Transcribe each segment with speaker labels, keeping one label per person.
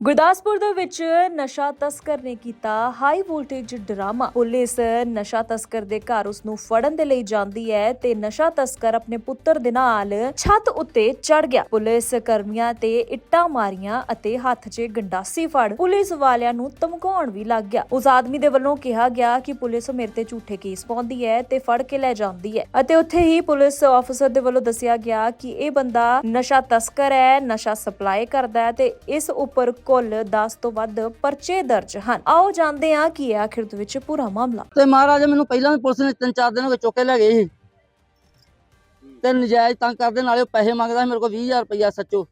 Speaker 1: ਗੁਰਦਾਸਪੁਰ ਦੇ ਵਿੱਚ ਨਸ਼ਾ ਤਸਕਰ ਨੇ ਕੀਤਾ ਹਾਈ ਵੋਲਟੇਜ ਡਰਾਮਾ। ਪੁਲਿਸ ਨਸ਼ਾ ਤਸਕਰ ਦੇ ਘਰ ਉਸ ਨੂੰ ਫੜਨ ਦੇ ਲਈ ਜਾਂਦੀ ਹੈ ਤੇ ਨਸ਼ਾ ਤਸਕਰ ਆਪਣੇ ਪੁੱਤਰ ਦੇ ਨਾਲ ਛੱਤ ਉੱਤੇ ਚੜ ਗਿਆ। ਪੁਲਿਸ ਕਰਮੀਆਂ ਤੇ ਇੱਟਾਂ ਮਾਰੀਆਂ ਅਤੇ ਹੱਥ 'ਚ ਗੰਡਾਸੀ ਫੜ ਪੁਲਿਸ ਵਾਲਿਆਂ ਨੂੰ ਧਮਕਾਉਣ ਵੀ ਲੱਗ ਗਿਆ। ਉਸ ਆਦਮੀ ਦੇ ਵੱਲੋਂ ਕਿਹਾ ਗਿਆ ਕਿ ਪੁਲਿਸ ਮੇਰੇ ਤੇ ਝੂਠੇ ਕੇਸ ਪਾਉਂਦੀ ਹੈ ਤੇ ਫੜ ਕੇ ਲੈ ਜਾਂਦੀ ਹੈ। ਅਤੇ ਉੱਥੇ ਹੀ ਪੁਲਿਸ ਅਫਸਰ ਦੇ ਵੱਲੋਂ ਦੱਸਿਆ ਗਿਆ ਕਿ ਇਹ ਬੰਦਾ ਨਸ਼ਾ ਤਸਕਰ ਹੈ, ਨਸ਼ਾ ਸਪਲਾਈ ਕਰਦਾ ਹੈ ਤੇ ਇਸ ਉੱਪਰ ਕੁੱਲ 10 ਤੋਂ ਵੱਧ ਪਰਚੇ ਦਰਜ ਹਨ। ਆਓ ਜਾਣਦੇ ਹਾਂ ਕੀ ਹੈ ਆਖਿਰ ਦੇ ਵਿੱਚ ਪੂਰਾ ਮਾਮਲਾ।
Speaker 2: ਤੇ ਮਹਾਰਾਜ ਮੈਨੂੰ ਪਹਿਲਾਂ ਵੀ ਪੁਲਿਸ ਨੇ ਤਿੰਨ ਚਾਰ ਦਿਨ ਹੋ ਗਏ ਚੁੱਕ ਕੇ ਲੈ ਗਏ ਸੀ। ਤੇ ਨਜਾਇਜ਼ ਤੰਗ ਕਰਦੇ ਨਾਲੇ ਉਹ ਪੈਸੇ ਮੰਗਦਾ ਸੀ ਮੇਰੇ ਕੋਲ 20000 ਰੁਪਇਆ ਸੱਚੋ।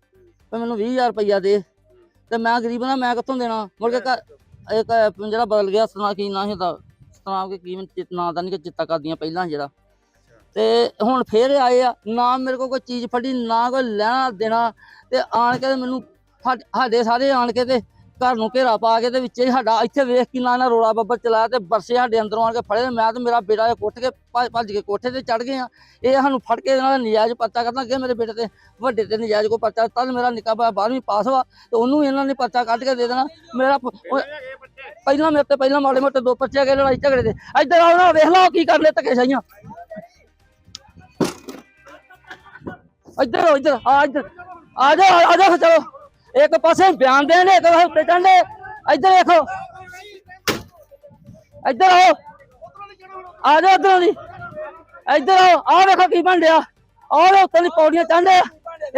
Speaker 2: ਤੇ ਮੈਨੂੰ 20000 ਰੁਪਇਆ ਦੇ। ਤੇ ਮੈਂ ਗਰੀਬ ਨਾ ਮੈਂ ਕਿੱਥੋਂ ਦੇਣਾ? ਮੁੜ ਕੇ ਘਰ ਇੱਕ ਜਿਹੜਾ ਬਦਲ ਗਿਆ ਸਨਾ ਕੀ ਨਾ ਸੀ ਦਾ ਸਨਾਮ ਕੇ ਕੀ ਮੈਨੂੰ ਦਾ ਨਹੀਂ ਕਿ ਚਿੱਤਾ ਕਰਦੀਆਂ ਪਹਿਲਾਂ ਜਿਹੜਾ। ਤੇ ਹੁਣ ਫੇਰ ਆਏ ਆ, ਨਾ ਮੇਰੇ ਕੋਲ ਕੋਈ ਚੀਜ਼ ਫੜੀ, ਨਾ ਕੋਈ ਲੈਣਾ ਦੇਣਾ। ਤੇ ਆਣ ਕੇ ਤੇ ਮੈਨੂੰ ਸਾਡ- ਸਾਡੇ ਸਾਰੇ ਆਣ ਕੇ ਤੇ ਘਰ ਨੂੰ ਘੇਰਾ ਪਾ ਕੇ ਤੇ ਵਿੱਚ ਹੀ ਸਾਡਾ ਇੱਥੇ ਵੇਖ ਕੇ ਨਾ ਰੋਲਾ ਬੱਬਰ ਚਲਾਇਆ ਤੇ ਬਰਸੇ ਸਾਡੇ ਅੰਦਰੋਂ ਆਣ ਕੇ ਫੜੇ ਤੇ ਮੈਂ ਤੇ ਮੇਰਾ ਬੇਟਾ ਉੱਠ ਕੇ ਭੱਜ ਭੱਜ ਕੇ ਕੋਠੇ ਤੇ ਚੜ ਗਏ ਆ। ਇਹ ਸਾਨੂੰ ਫੜ ਕੇ ਇਹਨਾਂ ਦਾ ਨਜਾਇਜ਼ ਪਰਚਾ ਕਰਨਾ, ਅੱਗੇ ਮੇਰੇ ਬੇਟੇ ਤੇ ਵੱਡੇ ਤੇ ਨਜਾਇਜ਼ ਕੋ ਪਰਚਾ, ਤਦ ਮੇਰਾ ਨਿੱਕਾ ਭਾ 12ਵੀਂ ਪਾਸ ਵਾ ਤੇ ਉਹਨੂੰ ਵੀ ਇਹਨਾਂ ਨੇ ਪਰਚਾ ਕੱਢ ਕੇ ਦੇ ਦੇਣਾ। ਮੇਰਾ ਪ- ਉਹ- ਪਹਿਲਾਂ ਮੇਰੇ ਤੇ ਪਹਿਲਾਂ ਮਾੜੇ ਮੋਟੇ ਦੋ ਪਰਚੇ ਗਏ ਲੜਾਈ ਝਗੜੇ ਦੇ। ਇੱਧਰ ਆਓ ਨਾ, ਵੇਖ ਲਓ ਕੀ ਕਰ ਲੈ ਧੱਕੇ ਸਾਈਆਂ ਇੱਧਰ ਆਓ, ਇੱਧਰ, ਆ ਇੱਧਰ। ਆ ਜਾ ਆ ਜਾ ਚਲੋ। ਇੱਕ ਪਾਸੇ ਬਿਆਨ ਦੇਣ ਇੱਕ ਪਾਸੇ ਉੱਤੇ ਚੜ੍ਹਨੇ ਇੱਧਰ ਦੇਖੋ ਇੱਧਰ ਆਓ। ਆ ਜਾ ਇੱਧਰ ਦੀ। ਇੱਧਰ ਆਓ। ਆ ਵੇਖੋ ਕੀ ਬਣ ਰਿਹਾ। ਆਹ ਉੱਤੇ ਦੀ ਪੌੜੀਆਂ ਚੜ੍ਹਦੇ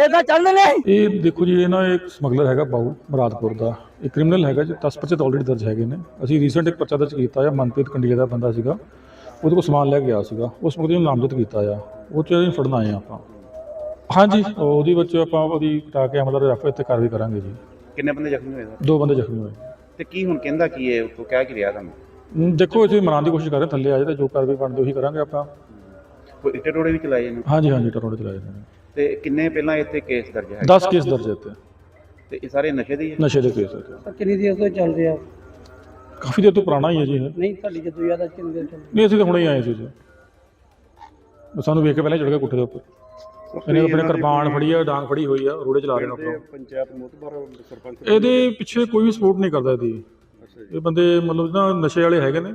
Speaker 2: ਏਦਾਂ ਚੜ੍ਹਦੇ ਨੇ
Speaker 3: ਇਹ ਦੇਖੋ ਜੀ ਇਹ ਨਾ ਇੱਕ ਸਮਗਲਰ ਹੈਗਾ ਬਾਊ ਮਰਾਦਪੁਰ ਦਾ। ਇਹ ਕ੍ਰਿਮੀਨਲ ਹੈਗਾ ਜੀ 10 ਪਰਚੇ ਤਾਂ ਆਲਰੇਡੀ ਦਰਜ ਹੈਗੇ ਨੇ। ਅਸੀਂ ਰੀਸੈਂਟ ਇੱਕ ਪਰਚਾ ਦਰਜ ਕੀਤਾ ਆ, ਮਨਪ੍ਰੀਤ ਕੰਡੀਆ ਦਾ ਬੰਦਾ ਸੀਗਾ। ਉਹਦੇ ਕੋਲ ਸਮਾਨ ਲੈ ਕੇ ਗਿਆ ਸੀਗਾ। ਉਸ ਮੁਕਦੇ ਨੂੰ ਨਾਮਜ਼ਦ ਕੀਤਾ ਆ। ਉਹ ਚ ਅਸੀਂ ਆਏ ਆਪਾਂ। ਹਾਂਜੀ ਉਹਦੀ ਵਿੱਚ ਆਪਾਂ ਉਹਦੀ ਕਟਾ ਕੇ ਅਮਲ ਰੈਫਰ ਤੇ ਕਾਰਵਾਈ ਕਰਾਂਗੇ ਜੀ।
Speaker 4: ਕਿੰਨੇ ਬੰਦੇ ਜ਼ਖਮੀ ਹੋਏ ਸਰ
Speaker 3: ਦੋ ਬੰਦੇ ਜ਼ਖਮੀ ਹੋਏ।
Speaker 4: ਤੇ ਕੀ ਹੁਣ ਕਹਿੰਦਾ ਕੀ ਹੈ ਉਤੋਂ ਕਹਿ ਕੀ ਰਿਹਾ ਤੁਹਾਨੂੰ?
Speaker 3: ਦੇਖੋ ਅਸੀਂ ਮਨਾਉਣ ਦੀ ਕੋਸ਼ਿਸ਼ ਕਰ ਰਹੇ ਹਾਂ, ਥੱਲੇ ਆ ਜਾਏ ਤਾਂ ਜੋ ਕਾਰਵਾਈ ਬਣਦੀ ਉਹੀ ਕਰਾਂਗੇ ਆਪਾਂ।
Speaker 4: ਕੋਈ ਇੱਟੇ ਟੋੜੇ ਵੀ ਚਲਾਏ ਨੇ?
Speaker 3: ਹਾਂਜੀ ਹਾਂਜੀ ਟਰੋੜੇ ਚਲਾਏ ਨੇ।
Speaker 4: ਤੇ ਕਿੰਨੇ ਪਹਿਲਾਂ ਇੱਥੇ ਕੇਸ ਦਰਜ ਹੈ?
Speaker 3: 10 ਕੇਸ ਦਰਜ ਹੈ ਇੱਥੇ।
Speaker 4: ਤੇ ਇਹ ਸਾਰੇ ਨਸ਼ੇ ਦੇ ਹੀ ਹੈ?
Speaker 3: ਨਸ਼ੇ ਦੇ ਕੇਸ ਇੱਥੇ।
Speaker 5: ਕਿੰਨੀ ਦੇਰ ਤੋਂ ਚੱਲ ਰਿਹਾ?
Speaker 3: ਕਾਫੀ ਦੇਰ ਤੋਂ ਪੁਰਾਣਾ ਹੀ ਹੈ ਜੀ ਇਹ।
Speaker 5: ਨਹੀਂ ਤੁਹਾਡੀ ਜਦੋਂ ਯਾਦ ਆ ਕਿੰਨੀ ਚੱਲ
Speaker 3: ਨਹੀਂ ਅਸੀਂ ਤਾਂ ਹੁਣੇ ਹੀ ਆਏ ਸੀ ਜੀ। ਉਹ ਸਾਨੂੰ ਵੇਖ ਕੇ ਪਹਿਲਾਂ ਹੀ ਚੜ ਗਿਆ ਕੁੱਠੇ ਦੇ ਉੱਪਰ। ਇਹਨੇ ਆਪਣੇ ਕਿਰਪਾਨ ਫੜੀ ਆ ਡਾਂਗ ਫੜੀ ਹੋਈ ਆ ਰੋੜੇ ਚਲਾ ਰਹੇ ਨੇ ਆਪਣਾ
Speaker 4: ਪੰਚਾਇਤ ਮੋਤਬਰ ਸਰਪੰਚ
Speaker 3: ਇਹਦੇ ਪਿੱਛੇ ਕੋਈ ਵੀ ਸਪੋਰਟ ਨਹੀਂ ਕਰਦਾ ਇਹਦੀ। ਇਹ ਬੰਦੇ ਮਤਲਬ ਨਾ ਨਸ਼ੇ ਵਾਲੇ ਹੈਗੇ ਨੇ।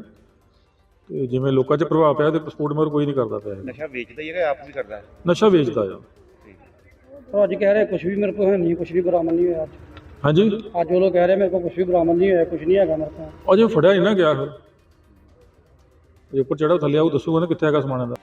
Speaker 3: ਤੇ ਜਿਵੇਂ ਲੋਕਾਂ 'ਚ ਪ੍ਰਭਾਵ ਪਿਆ ਤੇ ਸਪੋਰਟ ਮਗਰ ਕੋਈ ਨਹੀਂ ਕਰਦਾ ਪਿਆ।
Speaker 4: ਨਸ਼ਾ ਵੇਚਦਾ ਹੀ ਹੈਗਾ ਆਪ ਵੀ ਕਰਦਾ ਹੈ।
Speaker 3: ਨਸ਼ਾ ਵੇਚਦਾ ਆ।
Speaker 5: ਪਰ ਅੱਜ ਕਹਿ ਰਹੇ ਕੁਝ ਵੀ ਮੇਰੇ ਕੋਲ ਹੈ ਨਹੀਂ ਕੁਝ ਵੀ ਬਰਾਮਦ ਨਹੀਂ ਹੋਇਆ ਅੱਜ।
Speaker 3: ਹਾਂਜੀ?
Speaker 5: ਅੱਜ ਉਹ ਲੋਕ ਕਹਿ ਰਹੇ ਮੇਰੇ ਕੋਲ ਕੁਝ ਵੀ ਬਰਾਮਦ ਨਹੀਂ ਹੋਇਆ ਕੁਝ ਨਹੀਂ ਹੈਗਾ ਮੇਰੇ ਕੋਲ।
Speaker 3: ਅਜੇ ਫੜਿਆ ਨਹੀਂ ਨਾ ਗਿਆ ਫਿਰ। ਉੱਪਰ ਚੜਾ ਥੱਲੇ ਆਊ ਦੱਸੂਗਾ ਨਾ ਕਿੱਥੇ ਹੈਗਾ ਸਮਾਨ ਇਹਦਾ।